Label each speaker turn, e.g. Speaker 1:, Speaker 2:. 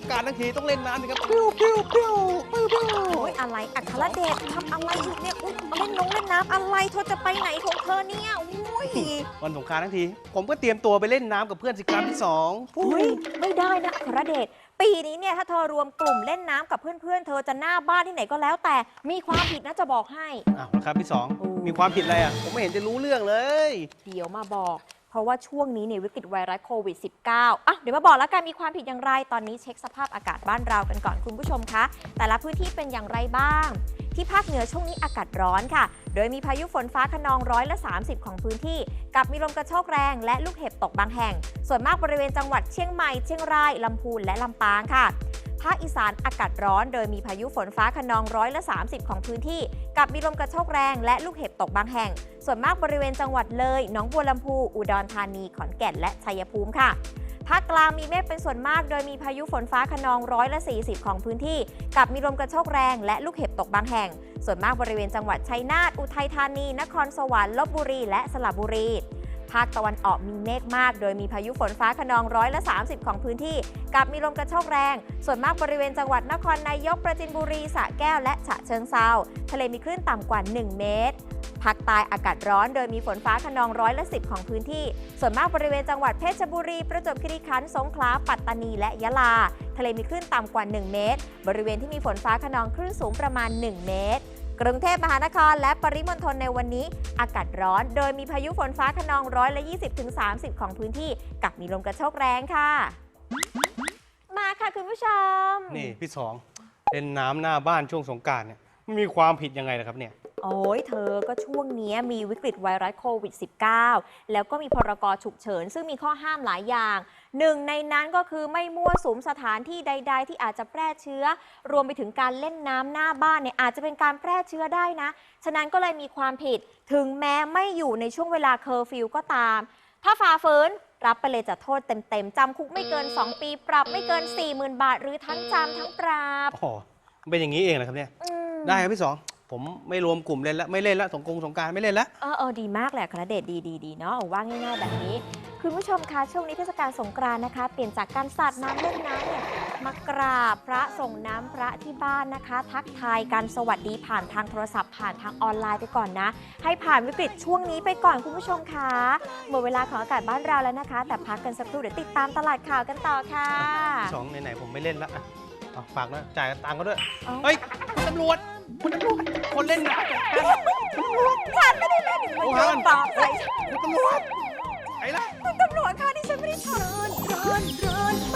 Speaker 1: งกรารทั้งทีต้องเล่นน้ำสิครับปิ้วปิ้วปิ้วปิ้วปิ้ว
Speaker 2: โอ้ยอะไรอัครเดชทำอะไรอยู่เนี่ยอุ้ยเล่นน้องเล่นน้ำอะไรเธอจะไปไหนของเธอเนี่ยอุ้ย
Speaker 1: วันสงกรารทั้งที ผมก็เตรียมตัวไปเล่นน้ำกับเพื่อนสิครับพี่สอง
Speaker 2: อุ้ยไม่ได้นะอัครเดชปีนี้เนี่ยถ้าเธอรวมกลุ่มเล่นน้ำกับเพื่อนๆ เธอจะหน้าบ้านที่ไหนก็แล้วแต่มีความผิดนะจะบอกให้
Speaker 1: อ้าวครับพี่สอง
Speaker 2: โอ้
Speaker 1: มีความผิดอะไรอะผมไม่เห็นจะรู้เรื่องเลย
Speaker 2: เดี๋ยวมาบอกเพ ราะว่าช่วงนี้เนี่ยวิกฤตไวรัสโควิด -19 อะเดี๋ยวมาบอกแล้วกันมีความผิดอย่างไร ตอนนี้เช็คสภาพอากาศบ้านเรากันก่อนคุณผู้ชมคะ แต่ละพื้นที่เป็นอย่างไรบ้าง ที่ภาคเหนือช่วงนี้อากาศร้อนค่ะ โดยมีพายุฝนฟ้าขนองร้อยละ 30 ของพื้นที่ กับมีลมกระโชกแรงและลูกเห็บตกบางแห่ง ส่วนมากบริเวณจังหวัดเชียงใหม่ เชียงราย ลำพูนและลำปางค่ะภาคอีสานอากาศร้อน โดยมีพายุฝนฟ้าขนองร้อยละ 30 ของพื้นที่ กับมีลมกระโชกแรงและลูกเห็บตกบางแห่ง ส่วนมากบริเวณจังหวัดเลยหนองบัวลำพู อุดรธานี ขอนแก่นและชัยภูมิค่ะ ภาคกลางมีเมฆเป็นส่วนมาก โดยมีพายุฝนฟ้าขนองร้อยละ 40 ของพื้นที่ กับมีลมกระโชกแรงและลูกเห็บตกบางแห่ง ส่วนมากบริเวณจังหวัดชัยนาท อุทัยธานี นครสวรรค์ ลบบุรี และสระบุรี ภาคตะวันออกมีเมฆมาก โดยมีพายุฝนฟ้าขนองร้อยละ 30 ของพื้นที่ กับมีลมกระโชกแรง ส่วนมากบริเวณจังหวัดนครนายก ประจินบุรี สระแก้ว และฉะเชิงเซา ทะเลมีคลื่นต่ำกว่า 1 เมตรภาคใต้อากาศร้อนโดยมีฝนฟ้าขนองร้อยละ10ของพื้นที่ ส่วนมากบริเวณจังหวัดเพชรบุรี ประจวบคีรีขันธ์สงขลาปัตตานีและยะลา ทะเลมีคลื่นต่ำกว่า 1 เมตร บริเวณที่มีฝนฟ้าขนองคลื่นสูงประมาณ 1 เมตร กรุงเทพมหานครและปริมณฑลในวันนี้ อากาศร้อน โดยมีพายุฝนฟ้าขนองร้อยละ20-30 ของพื้นที่ กับมีลมกระโชกแรงค่ะ มาค่ะคุณผู้ชม
Speaker 1: นี่พี่สองเล่นน้ำหน้าบ้านช่วงสงกรารเนี่ยมันมีความผิดยังไงนะครับเนี่ย
Speaker 2: โอ้ยเธอก็ช่วงนี้มีวิกฤตไวรัสโควิด -19 แล้วก็มีพรกฉุกเฉิน ซึ่งมีข้อห้ามหลายอย่าง หนึ่งในนั้นก็คือไม่มั่วสุมสถานที่ใด ๆ ที่อาจจะแพร่เชื้อ รวมไปถึงการเล่นน้ำหน้าบ้านเนี่ยอาจจะเป็นการแพร่เชื้อได้นะ ฉะนั้นก็เลยมีความผิดถึงแม้ไม่อยู่ในช่วงเวลาเคอร์ฟิวก็ตาม ถ้าฝ่าฝืนรับไปเลยจะโทษเต็มๆจำคุกไม่เกิน 2 ปี ปรับไม่เกิน 40,000 บาท หรือทั้งจำทั้งปรับ
Speaker 1: อ๋อเป็นอย่างนี้เองนะครับเนี่ย
Speaker 2: อืม
Speaker 1: ได้ครับพี่สอง ผมไม่รวมกลุ่มเล่นแล้วไม่เล่นแล้วสงกรงสงกรารไม่เล่นแล้ว
Speaker 2: เออเออดีมากแหละคณะเดชดีดีดีเนาะว่าง่ายๆแบบนี้ คุณผู้ชมคะช่วงนี้เทศกาลสงกรานต์นะคะ เปลี่ยนจากการสาดน้ำเล่นน้ำเนี่ยมากราบพระส่งน้ำพระที่บ้านนะคะ ทักทายกันสวัสดีผ่านทางโทรศัพท์ผ่านทางออนไลน์ไปก่อนนะ ให้ผ่านวิกฤตช่วงนี้ไปก่อนคุณผู้ชมคะหมดเวลาของอากาศบ้านเราแล้วนะคะ แต่พักกันสักครู่เดี๋ยวติดตามตลาดข่าวกันต่อค่ะ
Speaker 1: พี่สองไหนๆผมไม่เล่นแล้วอะเอาฝากนะจ่ายตังค์ก็ด้วย
Speaker 2: เอ้า
Speaker 1: เฮ้ยคุณตำรวจ คุณตำรวจคนเล่นน้ำสงกรานต์
Speaker 2: ฉันไม่ได้เล่นมันโยนบาปใส่ฉัน
Speaker 1: คุณตำรวจไอ้ละ
Speaker 2: คุณตำรวจค่ะที่ฉันไม่ได้ทำ
Speaker 3: ร้อนร้อนไม่